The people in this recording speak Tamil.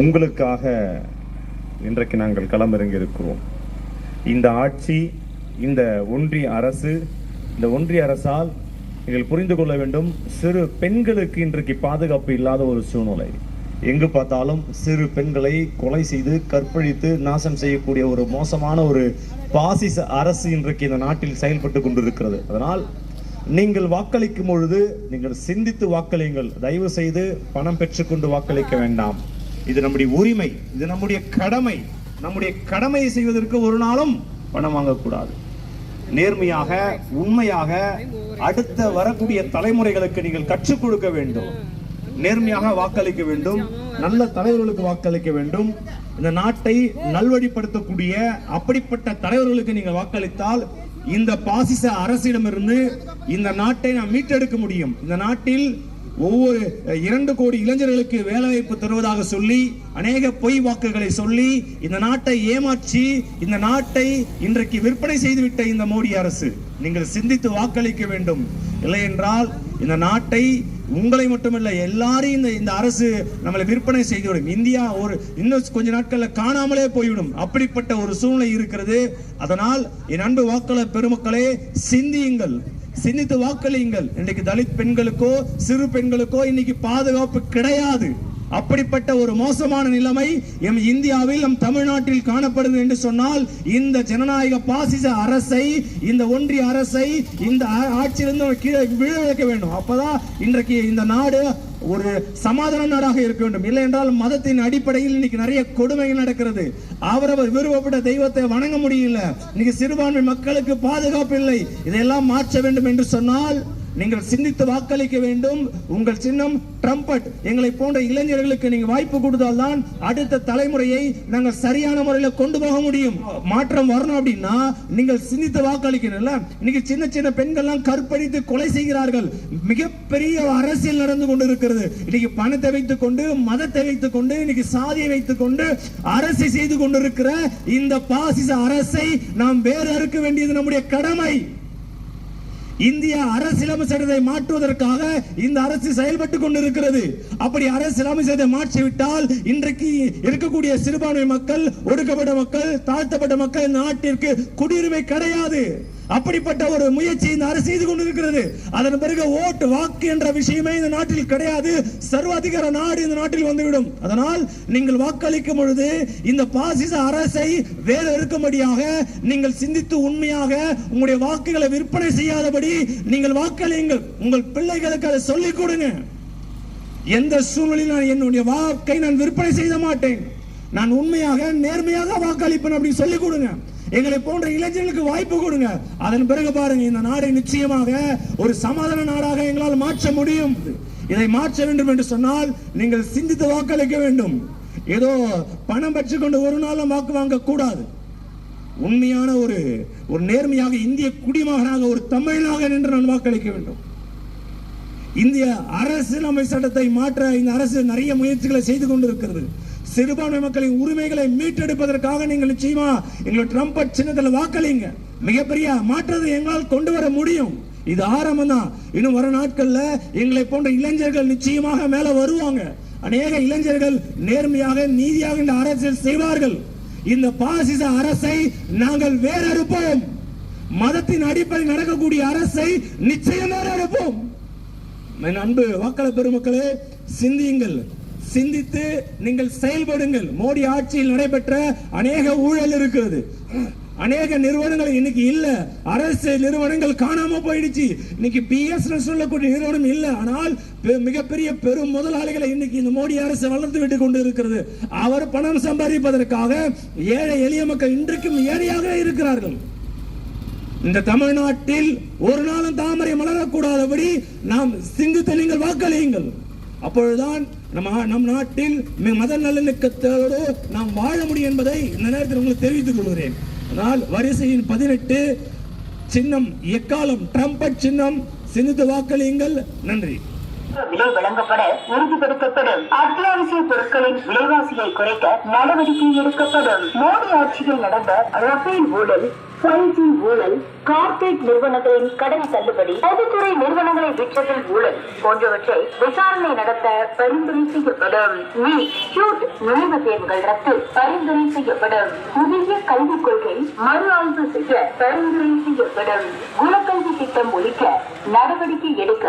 உங்களுக்காக இன்றைக்கு நாங்கள் களமிறங்கி இருக்கிறோம் இந்த ஆட்சி இந்த ஒன்றிய அரசு இந்த ஒன்றிய அரசால் நீங்கள் புரிந்து கொள்ள வேண்டும் சிறு பெண்களுக்கு இன்றைக்கு பாதுகாப்பு இல்லாத ஒரு சூழ்நிலை. எங்கு பார்த்தாலும் சிறு பெண்களை கொலை செய்து கற்பழித்து நாசம் செய்யக்கூடிய ஒரு மோசமான ஒரு பாசிச அரசு இன்றைக்கு இந்த நாட்டில் செயல்பட்டு கொண்டிருக்கிறது. அதனால் நீங்கள் வாக்களிக்கும் பொழுது நீங்கள் சிந்தித்து வாக்களியுங்கள். தயவு செய்து பணம் பெற்றுக்கொண்டு வாக்களிக்க வேண்டாம். இது நம்முடைய உரிமை இது நம்முடைய கடமை. நம்முடைய கடமையை செய்வதற்கு ஒரு நாளும் பணம் வாங்கக்கூடாது. நேர்மையாக உண்மையாக அடுத்த வரக்கூடிய தலைமுறைகளுக்கு நீங்கள் கற்றுக் கொடுக்க வேண்டும். நேர்மையாக வாக்களிக்க வேண்டும். நல்ல தலைவர்களுக்கு வாக்களிக்க வேண்டும். இந்த நாட்டை நல்வழிப்படுத்தக்கூடிய அப்படிப்பட்ட தலைவர்களுக்கு நீங்கள் வாக்களித்தால் இந்த பாசிச அரசிடமிருந்து இந்த நாட்டை நாம் மீட்டெடுக்க முடியும். இந்த நாட்டில் ஒவ்வொரு இரண்டு கோடி இளைஞர்களுக்கு வேலைவாய்ப்பு தருவதாக சொல்லி அநேக பொய் வாக்குகளை சொல்லி இந்த நாட்டை ஏமாற்றி இந்த நாட்டை இன்றைக்கு விற்பனை செய்துவிட்ட இந்த மோடி அரசு நீங்கள் சிந்தித்து வாக்களிக்க வேண்டும். இல்லை என்றால் இந்த நாட்டை உங்களை மட்டுமல்ல எல்லாரையும் இந்த இந்த அரசு நம்மளை விற்பனை செய்துவிடும் இந்தியா ஒரு இன்னும் கொஞ்ச நாட்கள்ல காணாமலே போய்விடும். அப்படிப்பட்ட ஒரு சூழ்நிலை இருக்கிறது. அதனால் என் அன்பு வாக்காளர் பெருமக்களே சிந்தியுங்கள். சிந்தித்து வாக்களியுங்கள். இன்னைக்கு தலித் பெண்களுக்கோ சிறு பெண்களுக்கோ இன்னைக்கு பாதுகாப்பு கிடையாது. அப்படிப்பட்ட ஒரு மோசமான நிலைமை எம் இந்தியாவில் நம் தமிழ்நாட்டில் காணப்படுது என்று சொன்னால் இந்த ஜனநாயக பாசிச அரசை இந்த ஒன்றிய அரசை இந்த ஆட்சியிலிருந்து கீழே விழ வைக்க வேண்டும். அப்பதான் இன்றைக்கு இந்த நாடு ஒரு சமாதான நாடாக இருக்க வேண்டும். இல்லை என்றால் மதத்தின் அடிப்படையில் இன்னைக்கு நிறைய கொடுமைகள் நடக்கிறது. அவரவர் விருப்பப்பட்ட தெய்வத்தை வணங்க முடியல. இன்னைக்கு சிறுபான்மை மக்களுக்கு பாதுகாப்பு இல்லை. இதையெல்லாம் மாற்ற வேண்டும் என்று சொன்னால் நீங்கள் சிந்தித்து வாக்களிக்க வேண்டும். உங்கள் சின்னம் ட்ரம்பட் எங்களை போன்ற இளைஞர்களுக்கு நீங்க வாய்ப்பு கொடுத்தால் தான் அடுத்த தலைமுறையை நாங்கள் சரியான முறையில் கொண்டு போக முடியும். மாற்றம் வரணும் அப்படின்னா நீங்கள் சிந்தித்து வாக்களிக்கணும்ல இன்னைக்கு சின்ன சின்ன பெண்கள்லாம் கற்பழித்து கொலை செய்கிறார்கள். மிகப்பெரிய அரசியல் நடந்து கொண்டு இருக்கிறது இன்னைக்கு பணத்தை வைத்துக் கொண்டு மதத்தை வைத்துக் கொண்டு இன்னைக்கு சாதியை வைத்துக் கொண்டு அரசை செய்து கொண்டிருக்கிற இந்த பாசிச அரசை நாம் வேறு அறுக்க வேண்டியது நம்முடைய கடமை. இந்திய அரசியலமைப்பு சட்டத்தை மாற்றுவதற்காக இந்த அரசு செயல்பட்டு கொண்டிருக்கிறது. அப்படி அரசியலமைப்பு சட்டத்தை மாற்றிவிட்டால் இன்றைக்கு இருக்கக்கூடிய சிறுபான்மை மக்கள் ஒடுக்கப்பட்ட மக்கள் தாழ்த்தப்பட்ட மக்கள் இந்த நாட்டிற்கு குடியுரிமை கிடையாது. அப்படிப்பட்ட ஒரு முயற்சி இந்த அரசு செய்து கொண்டிருக்கிறது. அதன் பிறகு ஓட்டு வாக்கு என்ற விஷயமே இந்த நாட்டில் கிடையாது. சர்வாதிகார நாடு இந்த நாட்டில் வந்துவிடும். அதனால் நீங்கள் வாக்களிக்கும் பொழுது இந்த பாசிச அரசை வேறு இருக்கும்படியாக நீங்கள் சிந்தித்து உண்மையாக உங்களுடைய வாக்குகளை விற்பனை செய்யாதபடி நீங்கள் வாக்களியுங்கள். உங்கள் பிள்ளைகளுக்கு அதை சொல்லிக் கொடுங்க. எந்த சூழ்நிலையில் நான் என்னுடைய வாக்கை நான் விற்பனை செய்ய மாட்டேன். நான் உண்மையாக நேர்மையாக வாக்களிப்பேன் அப்படின்னு சொல்லிக் கொடுங்க. எங்களை போன்ற இளைஞர்களுக்கு வாய்ப்பு கொடுங்க. அதன் பிறகு பாருங்க இந்த நாடை நிச்சயமாக ஒரு சமாதான நாடாக எங்களால் மாற்ற முடியும். இதை மாற்ற வேண்டும் என்று சொன்னால் நீங்கள் சிந்தித்து வாக்களிக்க வேண்டும். ஏதோ பணம் பெற்றுக்கொண்டு ஒரு நாளும் வாக்கு வாங்க கூடாது. உண்மையான ஒரு ஒரு நேர்மையாக இந்திய குடிமகனாக ஒரு தமிழனாக நின்று நான் வாக்களிக்க வேண்டும். இந்திய அரசியலமைப்பு சட்டத்தை மாற்ற இந்த அரசு நிறைய முயற்சிகளை செய்து கொண்டிருக்கிறது. சிறுபான்மை மக்களின் உரிமைகளை மீட்டெடுப்பதற்காக நீங்கள் நிச்சயமா எங்களை ட்ரம்ப் சின்னத்தில் வாக்களிங்க. மிகப்பெரிய மாற்றத்தை எங்களால் கொண்டு வர முடியும். இது ஆரம்பம் தான். இன்னும் வர நாட்கள்ல எங்களை போன்ற இளைஞர்கள் நிச்சயமாக மேல வருவாங்க. அநேக இளைஞர்கள் நேர்மையாக நீதியாக இந்த அரசியல் செய்வார்கள். இந்த பாசிச அரசை நாங்கள் வேறறுப்போம். மதத்தின் அடிப்படையில் நடக்கக்கூடிய அரசை நிச்சயம் வேறறுப்போம் என் அன்பு வாக்காளர் பெருமக்களே சிந்தியுங்கள். சிந்தித்து நீங்கள் செயல்படுங்கள். மோடி ஆட்சியில் நடைபெற்ற அநேக ஊழல் இருக்கிறது. அநேக நிறுவனங்கள் இன்னைக்கு இல்ல. அரசு நிறுவனங்கள் காணாம போயிடுச்சு. இன்னைக்கு பிஎஸ் சொல்லக்கூடிய நிறுவனம் இல்ல. ஆனால் பெ- மிகப்பெரிய பெரும் முதலாளிகளை இன்னைக்கு இந்த மோடி அரசு வளர்த்து விட்டு கொண்டு இருக்கிறது அவர் பணம் சம்பாதிப்பதற்காக ஏழை எளிய மக்கள் இன்றைக்கும் ஏழையாக இருக்கிறார்கள். இந்த தமிழ்நாட்டில் ஒரு நாளும் தாமரை மலரக்கூடாதபடி நாம் சிந்தித்து நீங்கள் வாக்களியுங்கள். அப்பொழுதுதான் நம்ம நம் நாட்டில் மத நல்லிணக்கத்தோடு நாம் வாழ முடியும் என்பதை இந்த நேரத்தில் உங்களுக்கு தெரிவித்துக் கொள்கிறேன். ஆனால் வரிசையின் பதினெட்டு சின்னம் எக்காலம் ட்ரம்பட் சின்னம் சிந்தித்து வாக்களியுங்கள். நன்றி. விலை வழங்கப்பட உறுதிப்படுத்தப்படும். அத்தியாவசிய பொருட்களின் விலைவாசியை குறைக்க நடவடிக்கை எடுக்கப்படும். மோடி ஆட்சியில் நடந்த ரஃபேல் ஊழல் ஃபைவ் ஜி ஊழல் கார்ப்பரேட் நிறுவனங்களின் கடன் தள்ளுபடி பொதுத்துறை நிறுவனங்களை விற்றதில் ஊழல் போன்றவற்றை விசாரணை நடத்த பரிந்துரை செய்யப்படும். நீட் நுழைவுத் தேர்வுகள் ரத்து பரிந்துரை செய்யப்படும். புதிய கல்விக் கொள்கை மறு ஆய்வு செய்ய பரிந்துரை செய்யப்படும். குலக்கல்வி திட்டம் ஒழிக்க நடவடிக்கை எடுக்க